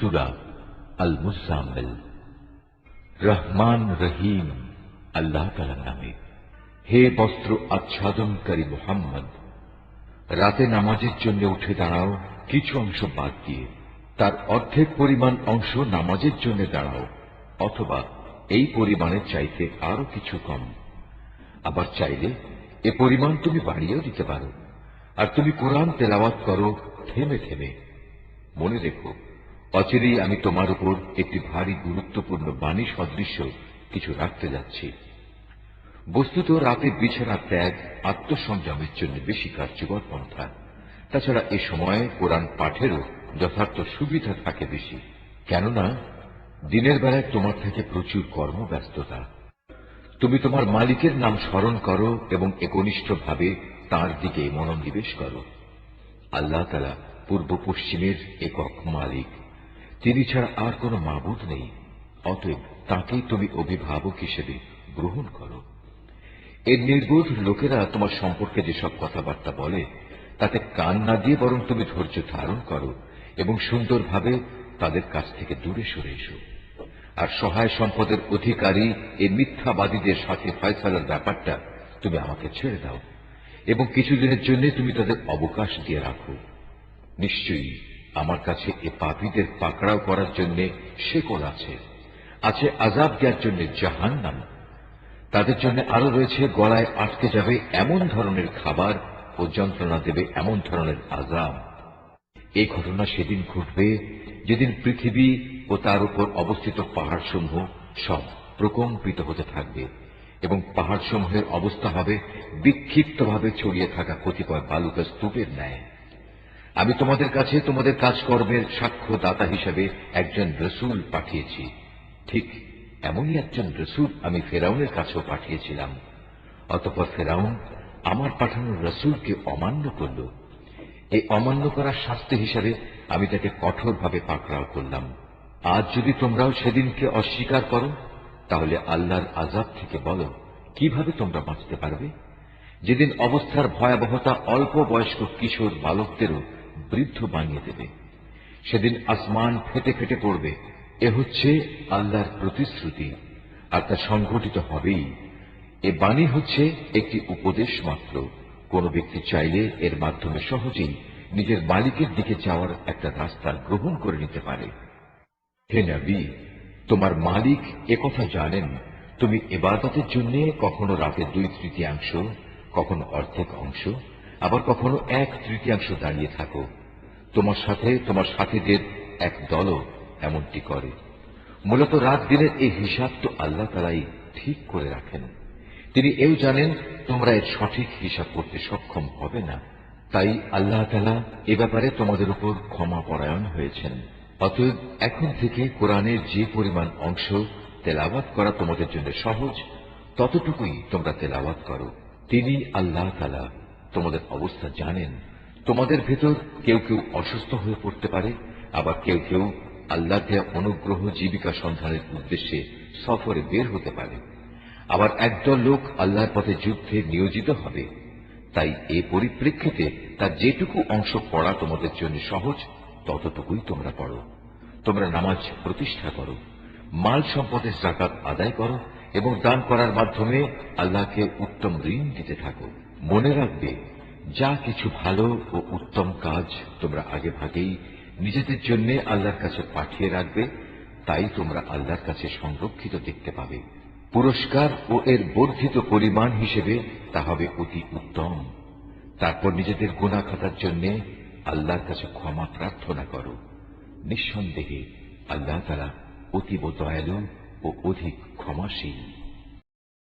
সুরা আল মুসাম্মেল রহমান রহিম, আল্লাহ তালার নামে। হে বস্ত্র আচ্ছাদনকারী মোহাম্মদ, রাতে নামাজের জন্য উঠে দাঁড়াও, কিছু অংশ বাদ দিয়ে। তার অর্ধেক পরিমাণ অংশ নামাজের জন্য দাঁড়াও, অথবা এই পরিমাণের চাইতে আরও কিছু কম। আবার চাইলে এ পরিমাণ তুমি বাড়িয়েও দিতে পারো। আর তুমি কোরআন তেলাওয়াত করো, থেমে থেমে। মনে রেখো অচিরেই আমি তোমার উপর একটি ভারী গুরুত্বপূর্ণ বাণী সদৃশ্য কিছু রাখতে যাচ্ছি। বস্তুত রাতে বিছানা, ত্যাগ, আত্মসংযমের জন্য বেশি কার্যকর পন্থা। তাছাড়া এ সময়ে কোরআন পাঠেরও যথার্থ সুবিধা থাকে বেশি। কেননা, দিনের বেলায় তোমার থেকে প্রচুর কর্মব্যস্ততা। তুমি তোমার মালিকের নাম স্মরণ করো এবং একনিষ্ঠভাবে তার দিকে মনোনিবেশ করো। আল্লাহ তালা পূর্ব পশ্চিমের একক মালিক। তিনি ছাড়া আর কোনো মাবুদ নেই। অতএব তাকেই তুমি অভিভাবক হিসেবে গ্রহণ করো। এর নির্বোধ লোকেরা তোমার সম্পর্কে যেসব কথাবার্তা বলে, তাতে কান না দিয়ে বরং তুমি ধৈর্য ধারণ করো এবং সুন্দরভাবে তাদের কাছ থেকে দূরে সরে এসো। আর সহায় সম্পদের অধিকারী এই মিথ্যাবাদীদের সাথে ফয়সালার ব্যাপারটা তুমি আমাকে ছেড়ে দাও এবং কিছুদিনের জন্য তুমি তাদের অবকাশ দিয়ে রাখো। নিশ্চয়ই আমার কাছে এ পাপীদের পাকড়াও করার জন্য শেকল আছে। আছে আজাব দেওয়ার জন্য জাহান নাম তাদের জন্য আরও রয়েছে গলায় আটকে যাবে এমন ধরনের খাবার ও যন্ত্রণা দেবে এমন ধরনের আজাব এই ঘটনা সেদিন ঘটবে যেদিন পৃথিবী ও তার উপর অবস্থিত পাহাড়সমূহ সব প্রকম্পিত হতে থাকবে এবং পাহাড়সমূহের অবস্থা হবে বিক্ষিপ্তভাবে ছড়িয়ে থাকা কতিপয় বালুকা স্তূপের ন্যায়। আমি তোমাদের কাছে তোমাদের কাজকর্মের সাক্ষ্যদাতা হিসেবে একজন রসুল পাঠিয়েছি। ঠিক এমনই একজন রসুল আমি ফেরাউনের কাছেও পাঠিয়েছিলাম। অতপর ফেরাউন আমার পাঠানো রসুলকে অমান্য করল। এই অমান্য করার শাস্তি হিসাবে আমি তাকে কঠোরভাবে পাকড়াও করলাম। আজ যদি তোমরাও সেদিনকে অস্বীকার করো, তাহলে আল্লাহর আজাব থেকে বলো, কীভাবে তোমরা বাঁচতে পারবে? যেদিন অবস্থার ভয়াবহতা অল্প বয়স্ক কিশোর বালকদেরও বৃদ্ধ বানিয়ে দেবে। সেদিন আসমান ফেটে ফেটে পড়বে। এ হচ্ছে আল্লাহর প্রতিশ্রুতি, আর তা সংঘটিত হবেই। এ বাণী হচ্ছে একটি উপদেশ মাত্র। কোন ব্যক্তি চাইলে এর মাধ্যমে সহজেই নিজের মালিকের দিকে যাওয়ার একটা রাস্তা গ্রহণ করে নিতে পারে। হে নবী, তোমার মালিক একথা জানেন। তুমি এবাদতের জন্য কখনো রাতের দুই তৃতীয়াংশ কখনো অর্ধেক অংশ আবার কখনো এক তৃতীয়াংশ দাঁড়িয়ে থাকো। তোমার সাথে তোমার সাথীদের এক দলও এমনটি করে। মূলত রাত দিনের এই হিসাব তো আল্লাহ তালাই ঠিক করে রাখেন। তিনি এও জানেন, তোমরা এর সঠিক হিসাব করতে সক্ষম হবে না। তাই আল্লাহ তালা এ ব্যাপারে তোমাদের উপর ক্ষমা পরায়ণ হয়েছেন। অতএব এখন থেকে কোরআনের যে পরিমাণ অংশ তেলাওয়াত করা তোমাদের জন্য সহজ, ততটুকুই তোমরা তেলাওয়াত করো। তিনি আল্লাহ তালা তোমাদের অবস্থা জানেন। তোমাদের ভেতর কেউ কেউ অসুস্থ হয়ে পড়তে পারে, আবার কেউ কেউ আল্লাহ অনুগ্রহ জীবিকা সন্ধানের উদ্দেশ্যে সফরে বের হতে পারে। আবার একদল লোক আল্লাহর পথে যুদ্ধে নিয়োজিত হবে। তাই এ পরিপ্রেক্ষিতে তার যেটুকু অংশ পড়া তোমাদের জন্য সহজ, ততটুকুই তোমরা পড়ো। তোমরা নামাজ প্রতিষ্ঠা করো, মাল সম্পদের জাকাত আদায় করো এবং দান করার মাধ্যমে আল্লাহকে উত্তম ঋণ দিতে থাকো। মনে রাখবে, যা কিছু ভালো ও উত্তম কাজ তোমরা আগে ভাগেই নিজেদের জন্য আল্লাহর কাছে পাঠিয়ে রাখবে, তাই তোমরা আল্লাহর কাছে সংরক্ষিত দেখতে পাবে। পুরস্কার ও এর বর্ধিত পরিমাণ হিসেবে তা হবে অতি উত্তম। তারপর নিজেদের গুণা খাতার জন্য আল্লাহর কাছে ক্ষমা প্রার্থনা করো। নিঃসন্দেহে আল্লাহ তারা অতীব দয়ালু ও অধিক ক্ষমাশীল।